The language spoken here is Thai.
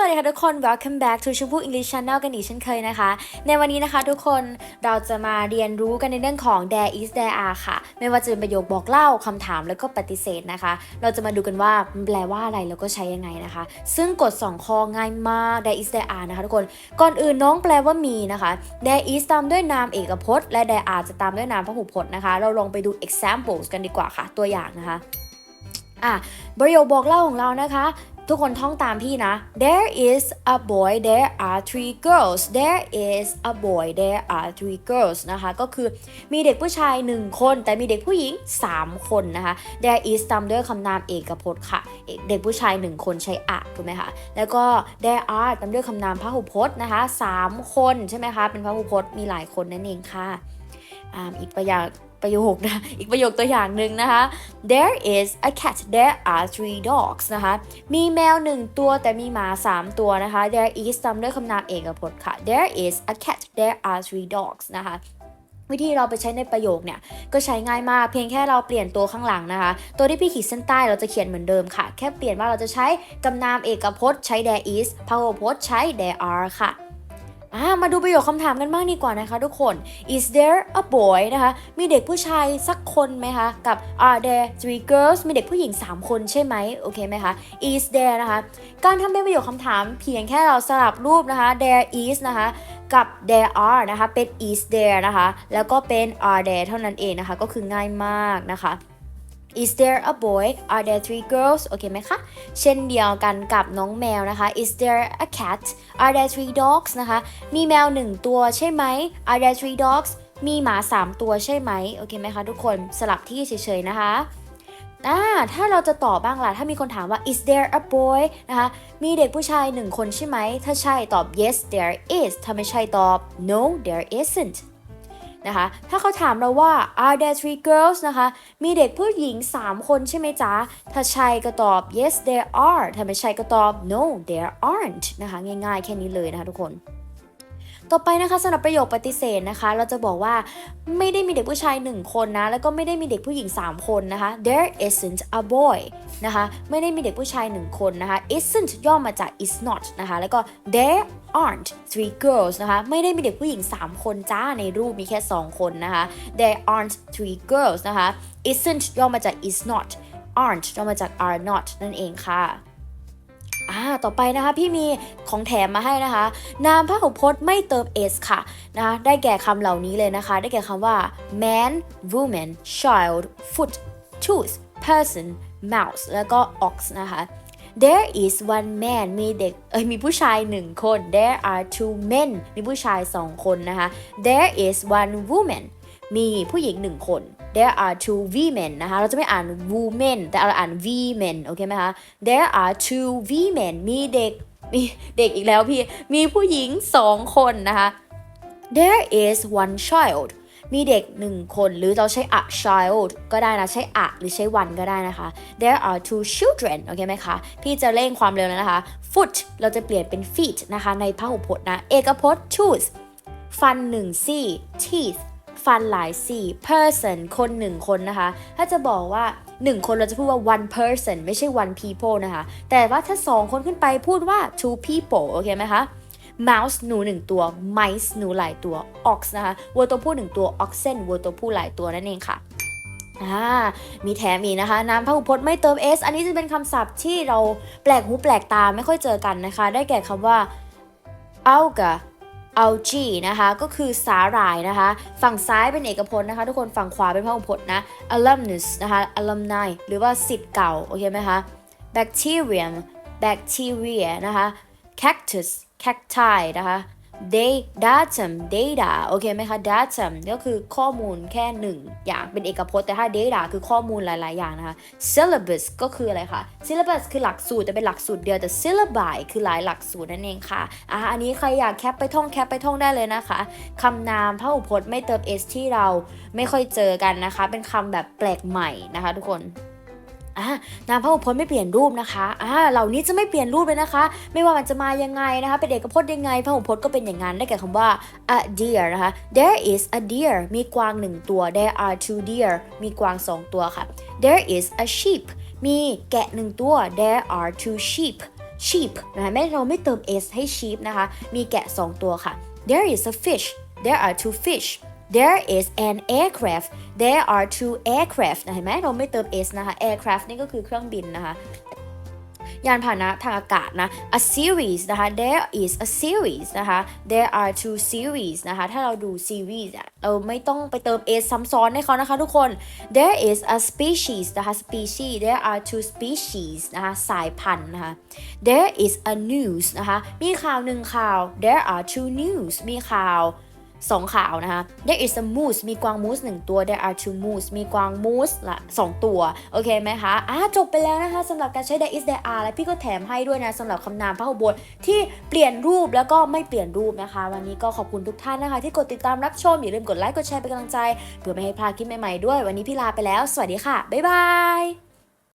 วัสดีค่ะทุกคน welcome back to ชมพู่ English Channel กันอีกเช่นเคยนะคะ ในวันนี้นะคะทุกคนเราจะมาเรียนรู้กันในเรื่องของ there is there are ค่ะ ไม่ว่าจะเป็นประโยคบอกเล่าคำถามแล้วก็ปฏิเสธนะคะ เราจะมาดูกันว่ามันแปลว่าอะไรแล้วก็ใช้ยังไงนะคะ ซึ่งกฎ2ข้อง่ายมาก there is there are นะคะทุกคน ก่อนอื่นน้องแปลว่ามีนะคะ there is ตามด้วยนามเอกพจน์ และ there are จะตามด้วยนามพหูพจน์นะคะ เราลองไปดู examples กันดีกว่าค่ะ ตัวอย่างนะคะอะประโยคบอกเล่าของเรานะคะ ทุกคนท่องตามพี่นะ there is a boy there are three girls there is a boy there are three girls นะคะก็คือมีเด็กผู้ชาย 1 คน แต่มีเด็กผู้หญิง 3 คนนะคะ there is ตามด้วยคำนามเอกพจน์ค่ะ เด็กผู้ชาย 1 คนใช้อะถูกไหมคะแล้วก็ there are ตามด้วยคำนามพหูพจน์นะคะ 3 คนใช่ไหมคะเป็นพหูพจน์มีหลายคนนั่นเองค่ะ อีกประโยคประโยคนะอีกประโยคตัวอย่างหนึ่งนะคะ there is a cat there are three dogs นะคะ มีแมวหนึ่งตัวแต่มีหมา3ตัวนะคะ there is ตามด้วยคำนามเอกพจน์ค่ะ there is a cat there are three dogs นะคะวิธีเราไปใช้ในประโยคเนี่ย ก็ใช้ง่ายมากเพียงแค่เราเปลี่ยนตัวข้างหลังนะคะ ตัวที่พี่ขีดเส้นใต้เราจะเขียนเหมือนเดิมค่ะ แค่เปลี่ยนว่าเราจะใช้กำนามเอกพจน์ใช้ there is พหูพจน์ใช้ there are ค่ะ อ่ามาดูประโยคคำถามกันบ้างดีกว่านะคะทุกคน is there a boy นะคะ มีเด็กผู้ชายสักคนไหมคะ กับ are there three girls มีเด็กผู้หญิง 3 คนใช่ไหมโอเคไหมคะ is there นะคะ การทำเป็นประโยคคำถามเพียงแค่เราสลับรูปนะคะ there is นะคะกับ there are นะคะ เป็น is there นะคะ แล้วก็เป็น are there เท่านั้นเองนะคะ ก็คือง่ายมากนะคะ Is there a boy? Are there three girls? โอเคไหมคะ เช่นเดียวกันกับน้องแมวนะคะ Is there a cat? Are there three dogs? นะคะ มีแมวหนึ่งตัวใช่ไหม Are there three dogs? มีหมา 3 ตัวใช่ไหม โอเคไหมคะทุกคนสลับที่เฉยๆนะคะอ่าถ้าเราจะตอบบ้างล่ะ ถ้ามีคนถามว่า is there a boy นะคะ มีเด็กผู้ชายหนึ่งคนใช่ไหม ถ้าใช่ตอบ yes there is ถ้าไม่ใช่ตอบ no there isn't นะคะ ถ้าเขาถามเราว่า are there three girls นะคะ มีเด็กผู้หญิง 3 คนใช่ไหมจ๊ะ ถ้าใช่ก็ตอบ yes there are ถ้าไม่ใช่ก็ตอบ no there aren't นะคะ ง่ายๆ แค่นี้เลยนะคะทุกคนต่อไปนะคะสำหรับประโยคปฏิเสธนะคะ เราจะบอกว่าไม่ได้มีเด็กผู้ชาย 1 คนนะ แล้วก็ไม่ได้มีเด็กผู้หญิง 3 คนนะคะ there isn't a boy นะคะ ไม่ได้มีเด็กผู้ชาย 1 คนนะคะ isn't ย่อมาจาก is not นะคะ แล้วก็ there aren't three girls นะคะ ไม่ได้มีเด็กผู้หญิง 3 คนจ้า ในรูปมีแค่ 2 คนนะคะ there aren't three girls นะคะ isn't ย่อมาจาก is not aren't ย่อมาจาก are not นั่นเองค่ะอ่าต่อไปนะคะ พี่มีของแถมมาให้นะคะ นามพหูพจน์ไม่เติม s ค่ะนะะได้แก่คำเหล่านี้เลยนะคะ ได้แก่คำว่า man woman child foot tooth person mouse แล้วก็ ox นะคะ there is one man มีเด็กเอ้ยมีผู้ชายหนึ่งคน there are two men มีผู้ชายสองคนนะคะ there is one woman มีผู้หญิงหนึ่งคน there are two women นะคะ เราจะไม่อ่าน women แต่เราอ่าน women โอเคไหมคะ there are two women มีเด็กมีเด็กอีกแล้วพี่ มีผู้หญิงสองคนนะคะ there is one child มีเด็กหนึ่งคน หรือเราใช้ a child ก็ได้นะ ใช้ a หรือใช้ one ก็ได้นะคะ there are two children โอเคไหมคะ พี่จะเร่งความเร็วแล้วนะคะ foot เราจะเปลี่ยนเป็น feet นะคะ ในพหูพจน์นะ เอกพจน์ tooth ฟันหนึ่งซี่ teeth ฟันหลายซี่ person คนหนึ่งคนนะคะ ถ้าจะบอกว่า1คนเราจะพูดว่า one person ไม่ใช่ one people นะคะ แต่ว่าถ้า2คนขึ้นไปพูดว่า two people โอเคไหมคะ mouse หนูหนึ่งตัว mice หนูหลายตัว ox นะคะวัวตัวผู้หนึ่งตัว oxen วัวตัวผู้หลายตัวนั่นเองค่ะอ่ามีแถมอีกนะคะนามพหูพจน์ไม่เติม s อันนี้จะเป็นคำศัพท์ที่เราแปลกหูแปลกตาไม่ค่อยเจอกันนะคะ ได้แก่คำว่า alga algae นะคะ ก็คือสาหร่ายนะคะ ฝั่งซ้ายเป็นเอกพจน์นะคะ ทุกคนฝั่งขวาเป็นพหูพจน์นะ alumnus นะคะ alumni หรือว่าสิทธิ์เก่า โอเคไหมคะ bacterium bacteria นะคะ cactus cacti นะคะ day datum data โอเคไหมคะ datum ก็คือข้อมูลแค่หนึ่งอย่างเป็นเอกพจน์แต่ถ้า data คือข้อมูลหลาย ๆ อย่างนะคะ syllabus ก็คืออะไรคะ syllabus คือหลักสูตรแต่เป็นหลักสูตรเดียวแต่ syllabi คือหลายหลักสูตรนั่นเองค่ะอะ อันนี้ใครอยากแคปไปท่องแคปไปท่องได้เลยนะคะคำนามพหูพจน์ไม่เติม s ที่เราไม่ค่อยเจอกันนะคะ เป็นคำแบบแปลกใหม่นะคะทุกคน อ่านามพหูพจน์ไม่เปลี่ยนรูปนะคะอ่าเหล่านี้จะไม่เปลี่ยนรูปเลยนะคะ ไม่ว่ามันจะมายังไงนะคะ เป็นเอกพจน์ยังไงพหูพจน์ก็เป็นอย่างนั้นได้แก่คำว่า a deer นะคะ there is a deer มีกวางหนึ่งตัว there are two deer มีกวางสองตัวค่ะ there is a sheep มีแกะหนึ่งตัว there are two sheep sheep นะคะไม่เราไม่เติม s ให้ sheep นะคะ มีแกะ 2 ตัวค่ะ there is a fish there are two fish there is an aircraft there are two aircraft นะเห็นไหมเราไม่เติม s นะคะ aircraft นี่ก็คือเครื่องบินนะคะยานพาหนะทางอากาศนะ a series นะคะ there is a series นะคะ there are two series นะคะ ถ้าเราดู series อะเราไม่ต้องไปเติม s ซ้ำซ้อนให้เขานะคะทุกคน there is a species นะคะ species there are two species นะคะ สายพันธุ์นะคะ there is a news นะคะ มีข่าวหนึ่งข่าว there are two news มีข่าว สองขาวนะคะ there is a moose มีกวางมูสหนึ่งตัว there are two moose มีกวางมูสละสองตัว โอเคไหมคะอะจบไปแล้วนะคะสำหรับการใช้ there is there are และพี่ก็แถมให้ด้วยนะสำหรับคำนามพหุบทที่เปลี่ยนรูปแล้วก็ไม่เปลี่ยนรูปนะคะ วันนี้ก็ขอบคุณทุกท่านนะคะ ที่กดติดตามรับชม อย่าลืมกดไลค์กดแชร์เป็นกำลังใจ เพื่อไม่ให้พลาดคลิปใหม่ๆด้วย วันนี้พี่ลาไปแล้ว สวัสดีค่ะบ๊ายบาย